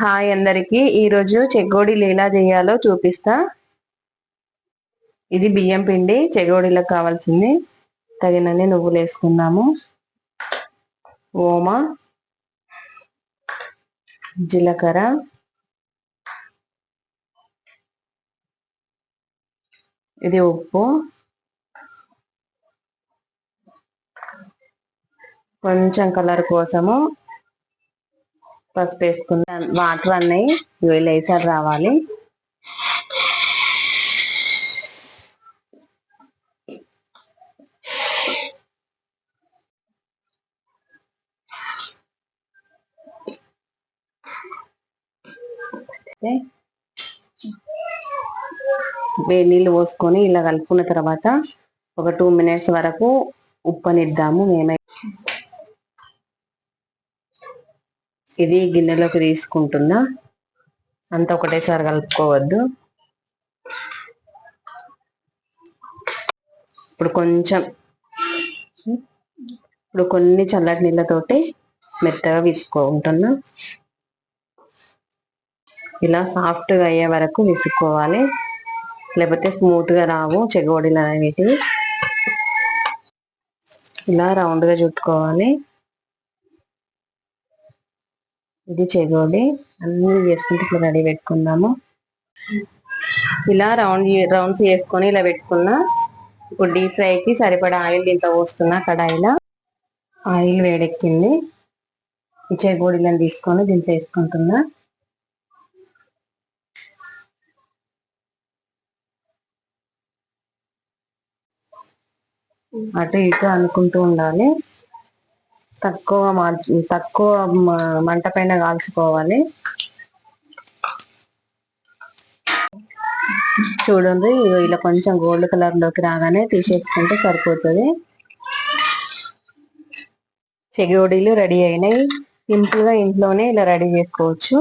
Hi అందరికి. ఈరోజు చెగోడీలు ఎలా చేయాలో చూపిస్తా. ఇది బియ్యం పిండి చెగోడీలకు కావాల్సింది. తగినన్ని నువ్వులు వేసుకుందాము. ఓమ జీలకర్ర ఇది ఉప్పు కొంచెం కలర్ కోసము పసుపు వేసుకున్న వాటర్ అన్నవి లేసారు రావాలి. వేడి నీళ్ళు పోసుకొని ఇలా కలుపుకున్న తర్వాత ఒక టూ మినిట్స్ వరకు ఉప్పనిద్దాము మేమైతే ఇది గిన్నెలోకి తీసుకుంటున్నా. అంత ఒకటేసారి కలుపుకోవద్దు. ఇప్పుడు కొంచెం ఇప్పుడు కొన్ని చల్లటి నీళ్ళతోటి మెత్తగా విసుకుంటున్నా ఇలా సాఫ్ట్గా అయ్యే వరకు విసుక్కోవాలి. లేకపోతే స్మూత్గా రావు చెగోడీలు అనేవి ఇలా రౌండ్గా చుట్టుకోవాలి. ఇది చెగోడి అన్ని చేసుకుంటే ఇట్లా రెడీ పెట్టుకుందాము ఇలా రౌండ్ రౌండ్స్ వేసుకొని ఇలా పెట్టుకున్నా. ఇప్పుడు డీప్ ఫ్రైకి సరిపడా ఆయిల్ దీంట్లో పోస్తున్నా కడాయిలో. ఆయిల్ వేడెక్కింది. ఈ చెగోడీలను తీసుకొని దీంట్లో వేసుకుంటున్నా. అటు ఇటు అనుకుంటూ ఉండాలి. తక్కువ తక్కువ మంట పైన కాల్చుకోవాలి. చూడండి ఇలా కొంచెం గోల్డ్ కలర్లోకి రాగానే తీసేసుకుంటే సరిపోతుంది. చెగోడీలు రెడీ అయినాయి. సింపుల్గా ఇంట్లోనే ఇలా రెడీ చేసుకోవచ్చు.